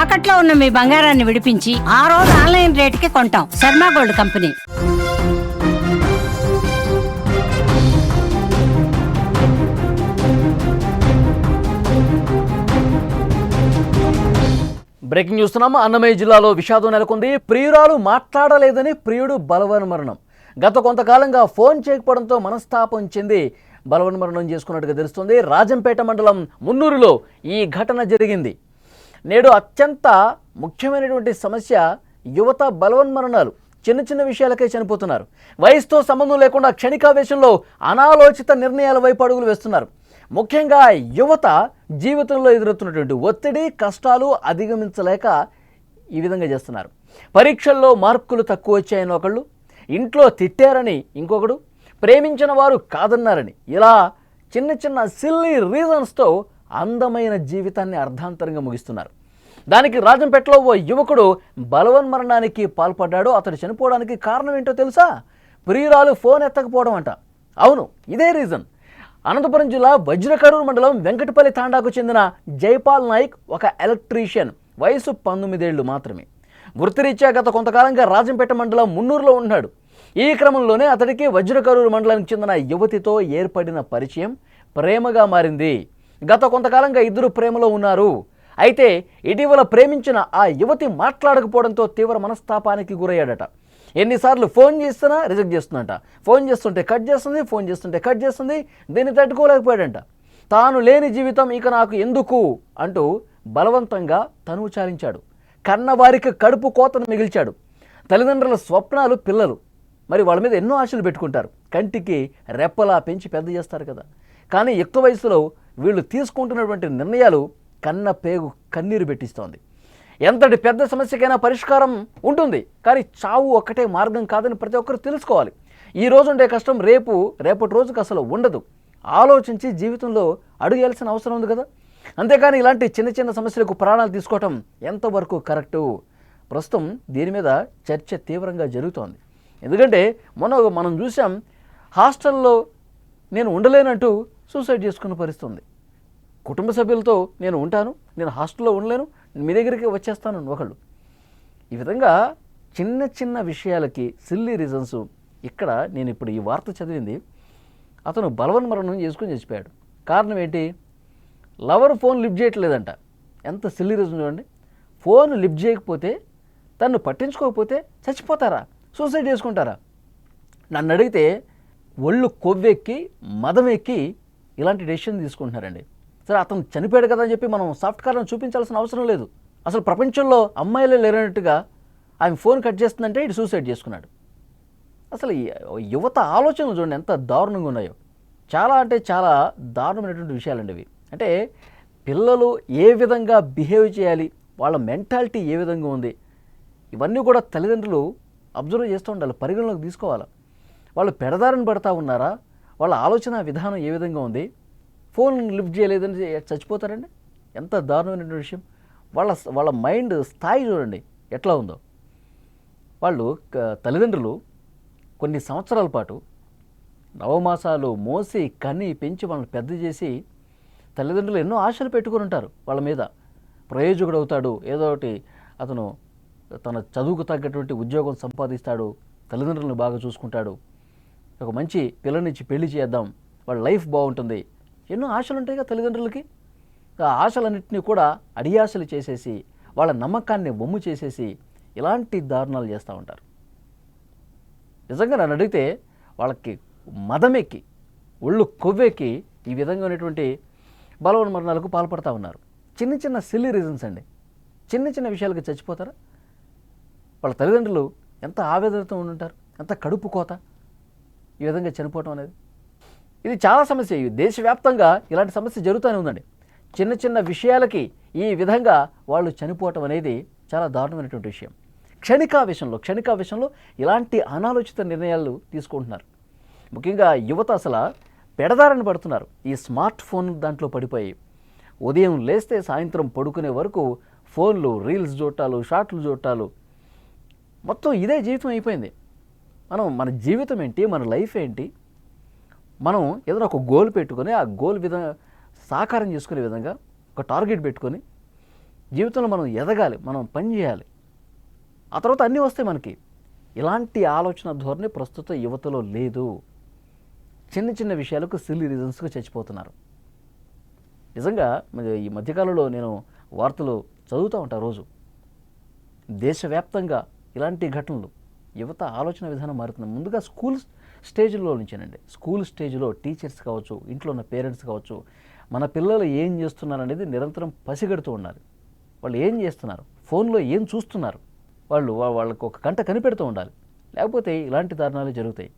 తాకట్లో ఉన్న మీ బంగారాన్ని విడిపించి ఆ రోజు ఆన్లైన్ రేటుకి కొంటాం. Sharma gold company. బ్రేకింగ్ చూస్తున్నాము అన్నమయ్య జిల్లాలో విషాదం నెలకొంది. ప్రియురాలు మాట్లాడలేదని ప్రియుడు బలవన్ మరణం. గత కొంతకాలంగా ఫోన్ చేయకపోవడంతో మనస్తాపం చెంది బలవన్ మరణం చేసుకున్నట్టుగా తెలుస్తుంది. రాజంపేట మండలం మున్నూరులో ఈ ఘటన జరిగింది. నేడు అత్యంత ముఖ్యమైనటువంటి సమస్య యువత బలవన్మరణాలు. చిన్న చిన్న విషయాలకే చనిపోతున్నారు. వయసుతో సంబంధం లేకుండా క్షణికావేశంలో అనాలోచిత నిర్ణయాల వైపు అడుగులు వేస్తున్నారు. ముఖ్యంగా యువత జీవితంలో ఎదురవుతున్నటువంటి ఒత్తిడి కష్టాలు అధిగమించలేక ఈ విధంగా చేస్తున్నారు. పరీక్షల్లో మార్కులు తక్కువ వచ్చాయని ఒకళ్ళు ఇంట్లో తిట్టారని ఇంకొకడు ప్రేమించిన వారు కాదన్నారని. ఇలా చిన్న చిన్న సిల్లీ రీజన్స్తో అందమైన జీవితాన్ని అర్ధాంతరంగా ముగిస్తున్నారు. దానికి రాజంపేటలో ఓ యువకుడు బలవన్మరణానికి పాల్పడ్డాడు. అతడు చనిపోవడానికి కారణం ఏంటో తెలుసా? ప్రియురాలు ఫోన్ ఎత్తకపోవడం అంట. అవును ఇదే రీజన్. అనంతపురం జిల్లా వజ్రకరూరు మండలం వెంకటపల్లి తాండాకు చెందిన జైపాల్ నాయక్ ఒక ఎలక్ట్రీషియన్. వయసు పంతొమ్మిదేళ్ళు మాత్రమే. వృత్తిరీత్యా గత కొంతకాలంగా రాజంపేట మండలం మున్నూరులో ఉన్నాడు ఈ క్రమంలోనే అతడికి వజ్రకరూరు మండలానికి చెందిన యువతితో ఏర్పడిన పరిచయం ప్రేమగా మారింది. గత కొంతకాలంగా ఇద్దరు ప్రేమలో ఉన్నారు. అయితే ఇటీవల ప్రేమించిన ఆ యువతి మాట్లాడకపోవడంతో తీవ్ర మనస్తాపానికి గురయ్యాడట. ఎన్నిసార్లు ఫోన్ చేస్తున్నా రిజెక్ట్ చేస్తుందంట. ఫోన్ చేస్తుంటే కట్ చేస్తుంది ఫోన్ చేస్తుంటే కట్ చేస్తుంది దీన్ని తట్టుకోలేకపోయాడంట. తాను లేని జీవితం ఇక నాకు ఎందుకు? అంటూ బలవంతంగా తనువు చాలించాడు కన్నవారికి కడుపు కోతను మిగిల్చాడు. తల్లిదండ్రుల స్వప్నాలు పిల్లలు. మరి వాళ్ళ మీద ఎన్నో ఆశలు పెట్టుకుంటారు. కంటికి రెప్పలా పెంచి పెద్ద చేస్తారు కదా. కానీ యుక్త వయసులో వీళ్ళు తీసుకుంటున్నటువంటి నిర్ణయాలు కన్న పేగు కన్నీరు పెట్టిస్తోంది. ఎంతటి పెద్ద సమస్యకైనా పరిష్కారం ఉంటుంది కానీ చావు ఒక్కటే మార్గం కాదని ప్రతి ఒక్కరు తెలుసుకోవాలి. ఈ రోజు ఉండే కష్టం రేపు రేపటి రోజుకి అసలు ఉండదు. ఆలోచించి జీవితంలో అడుగేయాల్సిన అవసరం ఉంది కదా. అంతేకాని ఇలాంటి చిన్న చిన్న సమస్యలకు ప్రాణాలు తీసుకోవటం ఎంతవరకు కరెక్టు? ప్రస్తుతం దీని మీద చర్చ తీవ్రంగా జరుగుతోంది. ఎందుకంటే మొన్న మనం చూసాం హాస్టల్లో నేను ఉండలేనంటూ సూసైడ్ చేసుకున్న పరిస్థితి ఉంది కుటుంబ సభ్యులతో నేను ఉంటాను నేను హాస్టల్లో ఉండలేను మీ దగ్గరికి వచ్చేస్తాను ఒకళ్ళు. ఈ విధంగా చిన్న చిన్న విషయాలకి సిల్లీ రీజన్స్ ఇక్కడ నేను ఇప్పుడు ఈ వార్త చదివింది. అతను బలవన్ మరణం చేసుకుని చచ్చిపోయాడు. కారణం ఏంటి? లవర్ ఫోన్ లిఫ్ట్ చేయట్లేదంట. ఎంత సిల్లీ రీజన్ చూడండి. ఫోన్ లిఫ్ట్ చేయకపోతే తను పట్టించుకోకపోతే చచ్చిపోతారా? సూసైడ్ చేసుకుంటారా? నన్ను అడిగితే ఒళ్ళు కొవ్వెక్కి మదం ఎక్కి ఇలాంటి డెసిషన్ తీసుకుంటున్నారండి. సరే అతను చనిపోయాడు కదా అని చెప్పి మనం సాఫ్ట్ కార్లను చూపించాల్సిన అవసరం లేదు. అసలు ప్రపంచంలో అమ్మాయిలే లేనట్టుగా ఆమె ఫోన్ కట్ చేస్తుందంటే ఇటు సూసైడ్ చేసుకున్నాడు. అసలు యువత ఆలోచనలు చూడండి ఎంత దారుణంగా ఉన్నాయో. చాలా అంటే చాలా దారుణమైనటువంటి విషయాలండి ఇవి. అంటే పిల్లలు ఏ విధంగా బిహేవ్ చేయాలి వాళ్ళ మెంటాలిటీ ఏ విధంగా ఉంది ఇవన్నీ కూడా తల్లిదండ్రులు అబ్జర్వ్ చేస్తూ ఉండాలి పరిగణలోకి తీసుకోవాలి. వాళ్ళు పెడదారిని పడతా ఉన్నారా? వాళ్ళ ఆలోచన విధానం ఏ విధంగా ఉంది? ఫోన్ లిఫ్ట్ చేయలేదని చచ్చిపోతారండి? ఎంత దారుణమైనటువంటి విషయం. వాళ్ళ వాళ్ళ మైండ్ స్థాయి చూడండి ఎట్లా ఉందో. వాళ్ళు తల్లిదండ్రులు కొన్ని సంవత్సరాల పాటు నవమాసాలు మోసి కని పెంచి వాళ్ళని పెద్ద చేసి తల్లిదండ్రులు ఎన్నో ఆశలు పెట్టుకుని ఉంటారు వాళ్ళ మీద. ప్రయోజకుడు అవుతాడు ఏదో ఒకటి అతను తన చదువుకు తగ్గటువంటి ఉద్యోగం సంపాదిస్తాడు తల్లిదండ్రులను బాగా చూసుకుంటాడు. ఒక మంచి పిల్లనిచ్చి పెళ్ళి చేద్దాం. వాళ్ళ లైఫ్ బాగుంటుంది. ఎన్నో ఆశలు ఉంటాయి కదా తల్లిదండ్రులకి. ఆ ఆశలన్నింటినీ కూడా అడియాశలు చేసేసి వాళ్ళ నమ్మకాన్ని బొమ్ము చేసేసి ఇలాంటి దారుణాలు చేస్తూ ఉంటారు. నిజంగా నన్ను అడిగితే వాళ్ళకి మదమెక్కి ఒళ్ళు కొవ్వెక్కి ఈ విధంగా ఉన్నటువంటి బలవన్ మరణాలకు పాల్పడుతూ ఉన్నారు. చిన్న చిన్న సిల్లీ రీజన్స్ అండి. చిన్న చిన్న విషయాలకి చచ్చిపోతారా? వాళ్ళ తల్లిదండ్రులు ఎంత ఆవేదనతో ఉండుంటారు? ఎంత కడుపు కోత? ఈ విధంగా చనిపోవటం అనేది. ఇది చాలా సమస్య. దేశవ్యాప్తంగా ఇలాంటి సమస్య జరుగుతూనే ఉందండి. చిన్న చిన్న విషయాలకి ఈ విధంగా వాళ్ళు చనిపోవటం అనేది చాలా దారుణమైనటువంటి విషయం. క్షణికా విషయంలో క్షణికా విషయంలో ఇలాంటి అనాలోచిత నిర్ణయాలు తీసుకుంటున్నారు. ముఖ్యంగా యువత అసలు పెడదారని పడుతున్నారు. ఈ స్మార్ట్ ఫోన్ దాంట్లో పడిపోయి ఉదయం లేస్తే సాయంత్రం పడుకునే వరకు ఫోన్లు రీల్స్ చూడటాలు షార్ట్లు చూడటాలు. మొత్తం ఇదే జీవితం అయిపోయింది. మనం మన జీవితం ఏంటి మన లైఫ్ ఏంటి మనం ఏదైనా ఒక గోల్ పెట్టుకొని ఆ గోల్ విధంగా సాకారం చేసుకునే విధంగా ఒక టార్గెట్ పెట్టుకొని జీవితంలో మనం ఎదగాలి మనం పని చేయాలి. ఆ తర్వాత అన్నీ వస్తాయి మనకి. ఇలాంటి ఆలోచన ధోరణి ప్రస్తుత యువతలో లేదు. చిన్న చిన్న విషయాలకు సిల్లీ రీజన్స్గా చచ్చిపోతున్నారు. నిజంగా ఈ మధ్యకాలంలో నేను వార్తలు చదువుతూ ఉంటాను రోజు. దేశవ్యాప్తంగా ఇలాంటి ఘటనలు యువత ఆలోచన విధానం మారుతుంది. ముందుగా స్కూల్ స్టేజ్లో నుంచేనండి. స్కూల్ స్టేజ్లో టీచర్స్ కావచ్చు ఇంట్లో ఉన్న పేరెంట్స్ కావచ్చు మన పిల్లలు ఏం చేస్తున్నారు అనేది నిరంతరం పసిగడుతూ ఉన్నారు వాళ్ళు ఏం చేస్తున్నారు? ఫోన్లో ఏం చూస్తున్నారు? వాళ్ళు వాళ్ళకు ఒక కంట కనిపెడుతూ ఉండాలి. లేకపోతే ఇలాంటి దారుణాలు జరుగుతాయి.